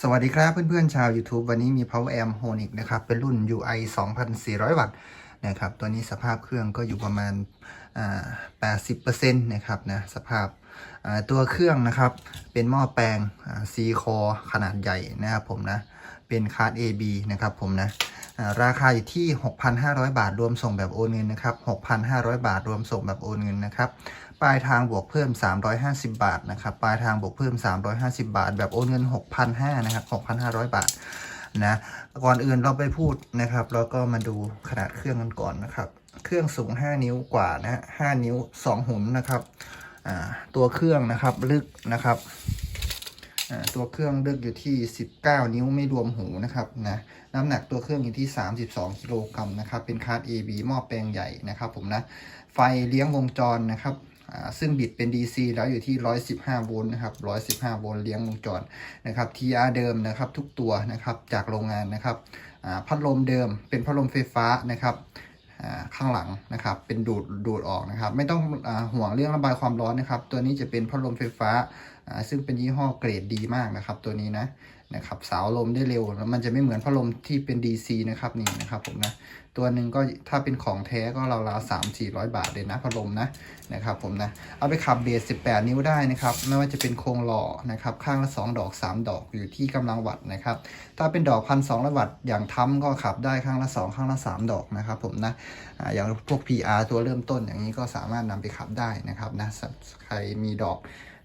สวัสดีครับเพื่อนๆชาว YouTube วันนี้มี Power Amp Honic นะครับ เป็นรุ่น UI 2,400 วัตต์นะครับ ตัวนี้สภาพเครื่องก็อยู่ประมาณอ่า80%นะครับนะ สภาพตัวเครื่องนะครับ เป็นหม้อแปลงซีคอขนาดใหญ่นะครับผมนะ เป็นคาร์ด AB นะครับผมนะราคาอยู่ที่ 6,500 บาท รวมส่งแบบโอนเงินนะครับ 6,500 บาท รวมส่งแบบโอนเงินนะครับ ปลายทางบวกเพิ่ม 350 บาทนะครับ ปลายทางบวกเพิ่ม 350 บาท แบบโอนเงิน 6,500นะครับ 6,500 บาทนะ ก่อนอื่นเราไปพูดนะครับ แล้วก็มาดูขนาดเครื่องกันก่อนนะครับ เครื่องสูง 5 นิ้วกว่านะ5นิ้ว 2 หุนนะครับ ตัวเครื่องนะครับ ลึกนะครับ ตัวเครื่องเลึกอยู่ที่ 19 นิ้วไม่รวมหูนะครับนะน้ำหนักตัวเครื่องอยู่ที่ 32กิโลกรัมนะครับเป็นคาร์ด AB หม้อแปลงใหญ่นะครับผมนะไฟเลี้ยงวงจรนะครับซึ่งบิดเป็น DC แล้วอยู่ที่ 115 โวลต์นะครับ115 โวลต์เลี้ยงวงจรนะครับ TR เดิมนะครับทุกตัวนะครับจากโรงงานนะครับพัดลมเดิมเป็นพัดลมไฟฟ้านะครับข้างหลังนะครับเป็นดูดดูดออกนะครับ ไม่ต้องอห่วงเรื่องระบายความร้อนนะครับ ตัวนี้จะเป็นพัดลมไฟฟ้า ซึ่งเป็นยี่ห้อเกรดดีมากนะครับ ตัวนี้นะนะครับสาวลมได้เร็วแล้วมันจะไม่เหมือนพัดลมที่เป็น DC นะครับนี่นะครับผมนะตัวหนึ่งก็ถ้าเป็นของแท้ก็ราวๆสามสี่ร้อยบาทเลยนะพัดลมนะนะครับผมนะเอาไปขับเบส18นิ้วได้นะครับไม่ว่าจะเป็นโครงหล่อนะครับข้างละ2ดอก3ดอกอยู่ที่กำลังวัตต์นะครับถ้าเป็นดอกพันสองวัตต์อย่างทำก็ขับได้ข้างละ2ข้างละ3ดอกนะครับผมนะอย่างพวก PR ตัวเริ่มต้นอย่างนี้ก็สามารถนำไปขับได้นะครับนะใครมีดอก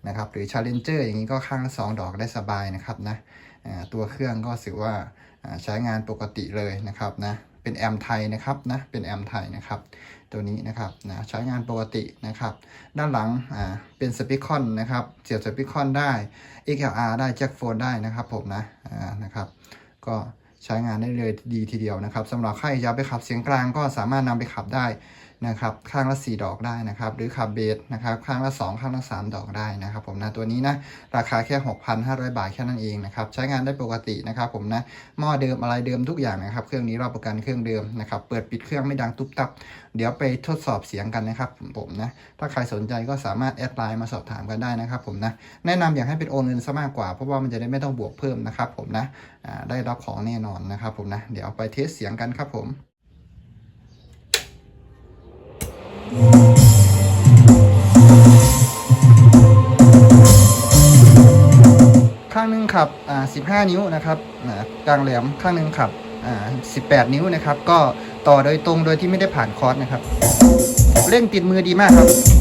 นะครับหรือ Challenger อย่างนี้ก็ข้างละ2ดอกได้สบายนะครับนะตัวเครื่องก็ถือว่าใช้งานปกติเลยนะครับนะเป็นแอมไทยนะครับนะเป็นแอมไทยนะครับตัวนี้นะครับนะใช้งานปกตินะครับ ด้านหลังอ่าเป็นสปีคอนนะครับเสียบสปีคอนได้ XLR ได้แจ็คโฟนได้นะครับผมนะอ่านะครับก็ใช้งานได้เลยดีทีเดียวนะครับสำหรับใครอยากไปขับเสียงกลางก็สามารถนำไปขับได้ นะครับข้างละ 4 ดอกได้นะครับหรือขับเบสนะครับข้างละ 2 ข้างละ 3 ดอกได้นะครับผมนะตัวนี้นะราคาแค่ 6,500 บาทแค่นั้นเองนะครับใช้งานได้ปกตินะครับผมนะหม้อเดิมอะไรเดิมทุกอย่างนะครับเครื่องนี้รับประกันเครื่องเดิมนะครับเปิดปิดเครื่องไม่ดังตุ๊บตับ เดี๋ยวไปทดสอบเสียงกันนะครับผมนะถ้าใครสนใจก็สามารถแอดไลน์มาสอบถามกันได้นะครับผมนะแนะนำอยากให้เป็นโอนเงินซะมากกว่าเพราะว่ามันจะได้ไม่ต้องบวกเพิ่มนะครับผมนะได้รับของแน่นอนนะครับผมนะเดี๋ยวไปเทสเสียงกันครับผม 15 นิ้วนะครับกลางแหลมข้างหนึงขับอ่า18 นิ้วนะครับ ก็ต่อโดยตรงโดยที่ไม่ได้ผ่านคอร์สนะครับ เร่งติดมือดีมากครับ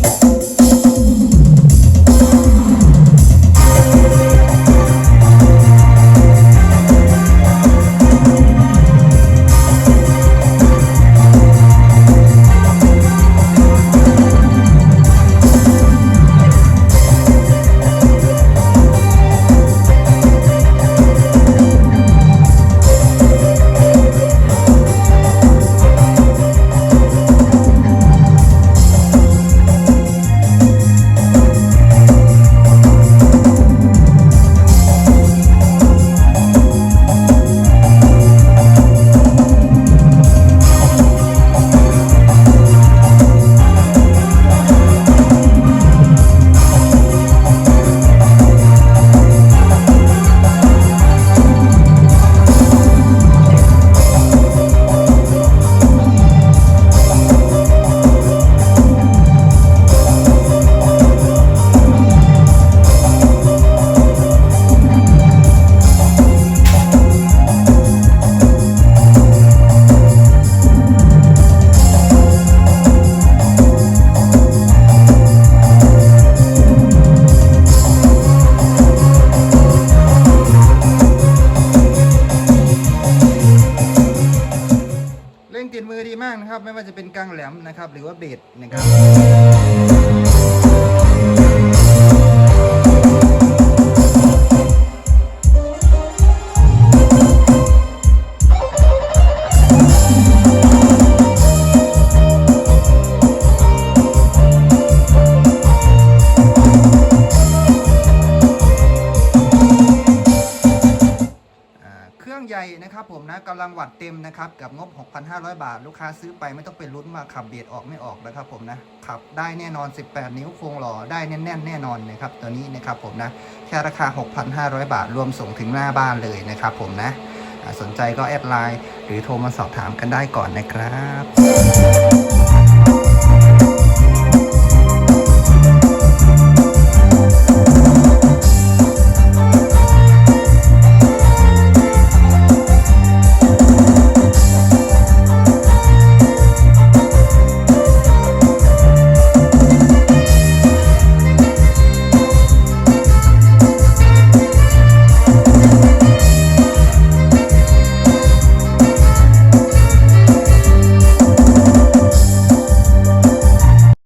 ว่าจะเป็นกลางแหลมนะครับ หรือว่าเบสนะครับ รื่องใหญ่นะครับผมนะกำลังวัดเต็มนะครับกับงบ 6,500 บาท ลูกค้าซื้อไปไม่ต้องเป็นลุ้นว่าขับเบียดออกไม่ออกนะครับผมนะขับได้แน่นอน 18 นิ้วโครงหล่อได้แน่นแน่นแน่นอนนะครับตัวนี้นะครับผมนะแค่ราคา 6,500 บาท รวมส่งถึงหน้าบ้านเลยนะครับผมนะสนใจก็แอดไลน์หรือโทรมาสอบถามกันได้ก่อนนะครับ